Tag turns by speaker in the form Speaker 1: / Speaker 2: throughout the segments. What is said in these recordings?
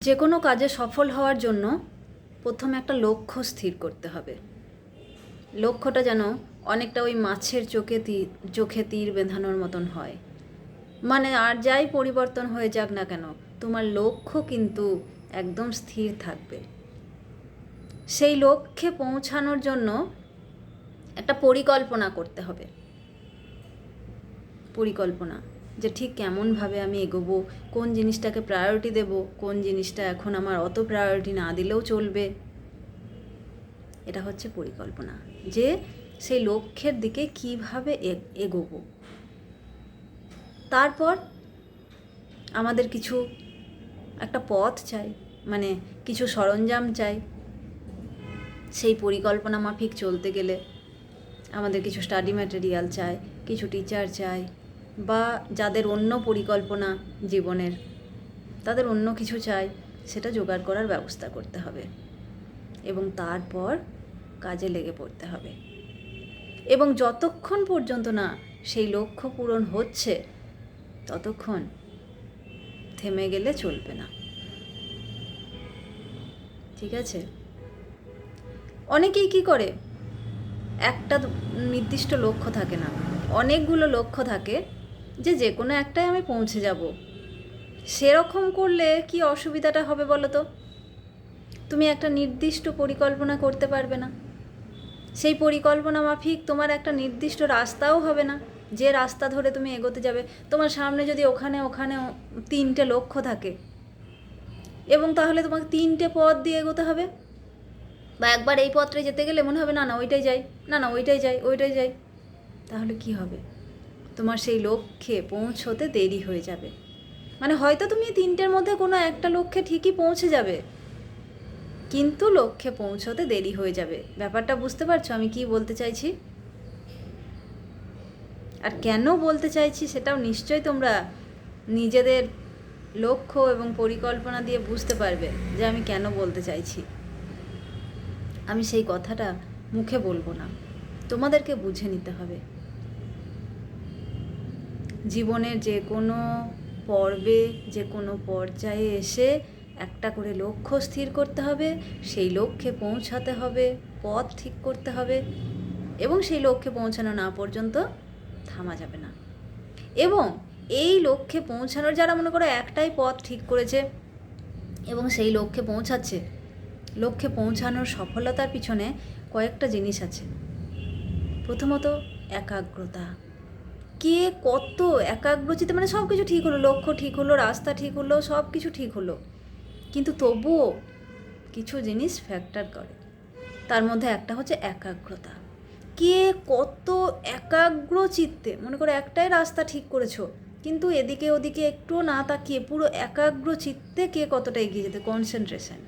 Speaker 1: যে কোনো কাজে সফল হওয়ার জন্য প্রথমে একটা লক্ষ্য স্থির করতে হবে। লক্ষ্যটা যেন অনেকটা ওই মাছের চোখে তীর চোখে তীর বেঁধানোর মতন হয়। মানে আর যাই পরিবর্তন হয়ে যাক না কেন, তোমার লক্ষ্য কিন্তু একদম স্থির থাকবে। সেই লক্ষ্যে পৌঁছানোর জন্য একটা পরিকল্পনা করতে হবে। পরিকল্পনা। যে ঠিক কেমনভাবে আমি এগোবো, কোন জিনিসটাকে প্রায়োরিটি দেব, কোন জিনিসটা এখন আমার অত প্রায়োরিটি না দিলেও চলবে। এটা হচ্ছে পরিকল্পনা যে সেই লক্ষ্যের দিকে কীভাবে এগোবো। তারপর আমাদের কিছু একটা পথ চাই মানে কিছু সরঞ্জাম চাই। সেই পরিকল্পনা মাফিক চলতে গেলে আমাদের কিছু স্টাডি ম্যাটেরিয়াল চাই, কিছু টিচার চাই বা যাদের অন্য পরিকল্পনা জীবনের, তাদের অন্য কিছু চাই, সেটা জোগাড় করার ব্যবস্থা করতে হবে। এবং তারপর কাজে লেগে পড়তে হবে। এবং যতক্ষণ পর্যন্ত না সেই লক্ষ্য পূরণ হচ্ছে, ততক্ষণ থেমে গেলে চলবে না। ঠিক আছে? অনেকেই কি করে? একটা নির্দিষ্ট লক্ষ্য থাকে না। অনেকগুলো লক্ষ্য থাকে যে যে কোনো একটাই আমি পৌঁছে যাব। সেরকম করলে কি অসুবিধাটা হবে বলো তো? তুমি একটা নির্দিষ্ট পরিকল্পনা করতে পারবে না। সেই পরিকল্পনা মাফিক তোমার একটা নির্দিষ্ট রাস্তাও হবে না। যে রাস্তা ধরে তুমি এগোতে যাবে, তোমার সামনে যদি ওখানে ওখানে তিনটে লক্ষ্য থাকে, এবং তাহলে তোমাকে তিনটে পথ দিয়ে এগোতে হবে। বা একবার এই পথে যেতে গেলে মনে হবে, না না, ওইটাই যাই, না না, ওইটাই যাই ওইটাই যাই। তাহলে কি হবে? তোমার সেই লক্ষ্যে পৌঁছতে দেরি হয়ে যাবে। মানে হয়তো তুমি তিনটের মধ্যে কোনো একটা লক্ষ্যে ঠিকই পৌঁছে যাবে। কিন্তু লক্ষ্যে পৌঁছতে দেরি হয়ে যাবে। ব্যাপারটা বুঝতে পারছ আমি কি বলতে চাইছি? আর কেন বলতে চাইছি সেটাও নিশ্চয়ই তোমরা নিজেদের লক্ষ্য এবং পরিকল্পনা দিয়ে বুঝতে পারবে যে আমি কেন বলতে চাইছি। আমি সেই কথাটা মুখে বলব না। তোমাদেরকে বুঝে নিতে হবে। জীবনের যে কোনো পর্বে, যে কোনো পর্যায়ে এসে একটা করে লক্ষ্য স্থির করতে হবে, সেই লক্ষ্যে পৌঁছাতে হবে, পথ ঠিক করতে হবে এবং সেই লক্ষ্যে পৌঁছানো না পর্যন্ত থামা যাবে না। এবং এই লক্ষ্যে পৌঁছানোর যারা মনে করো একটাই পথ ঠিক করেছে এবং সেই লক্ষ্যে পৌঁছাচ্ছে, লক্ষ্যে পৌঁছানোর সফলতার পিছনে কয়েকটা জিনিস আছে। প্রথমত একাগ্রতা। কে কত একাগ্রচিতে মানে সব কিছু ঠিক হলো, লক্ষ্য ঠিক হলো, রাস্তা ঠিক হলো সব কিছু ঠিক হলো। কিন্তু তবুও কিছু জিনিস ফ্যাক্টর করে। তার মধ্যে একটা হচ্ছে একাগ্রতা। কে কত একাগ্র চিত্তে মনে করো একটাই রাস্তা ঠিক করেছ, কিন্তু এদিকে ওদিকে একটুও না তাকিয়ে পুরো একাগ্র চিত্তে কে কতটা এগিয়ে যেতে concentration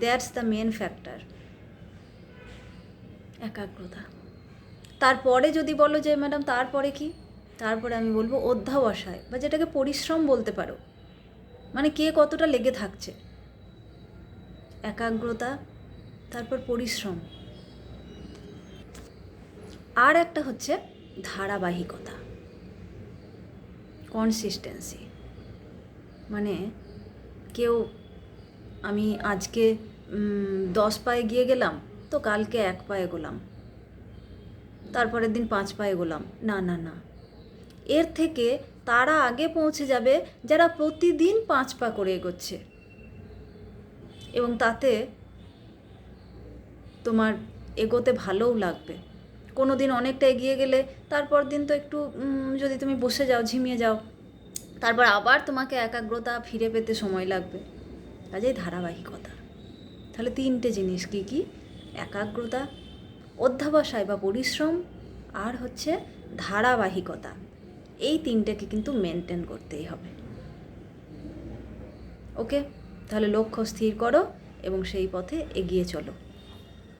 Speaker 1: that's the main factor একাগ্রতা। তারপরে যদি বলো যে, ম্যাডাম, তারপরে কি? তারপরে আমি বলব অধ্যাবসায়, বা যেটাকে পরিশ্রম বলতে পারো। মানে কে কতটা লেগে থাকছে। একাগ্রতা, তারপর পরিশ্রম। আর একটা হচ্ছে ধারাবাহিকতা। কনসিস্টেন্সি মানে কেউ, আমি আজকে দশ পায়ে গিয়ে গেলাম, তো কালকে এক পায়ে গোলাম। তারপরের দিন পাঁচ পায়ে গোলাম। না না না। এর থেকে তারা আগে পৌঁছে যাবে যারা প্রতিদিন পাঁচ পা করে এগোচ্ছে। এবং তাতে তোমার এগোতে ভালোও লাগবে। কোনো দিন অনেকটা এগিয়ে গেলে তারপর দিন তো একটু যদি তুমি বসে যাও, ঝিমিয়ে যাও, তারপর আবার তোমাকে একাগ্রতা ফিরে পেতে সময় লাগবে। কাজেই ধারাবাহিকতা। তাহলে তিনটে জিনিস কি কি? একাগ্রতা, অধ্যাবসায় বা পরিশ্রম, আর হচ্ছে ধারাবাহিকতা। এই তিনটাকে কিন্তু মেনটেন করতেই হবে। ওকে তাহলে লক্ষ্য স্থির করো এবং সেই পথে এগিয়ে চলো।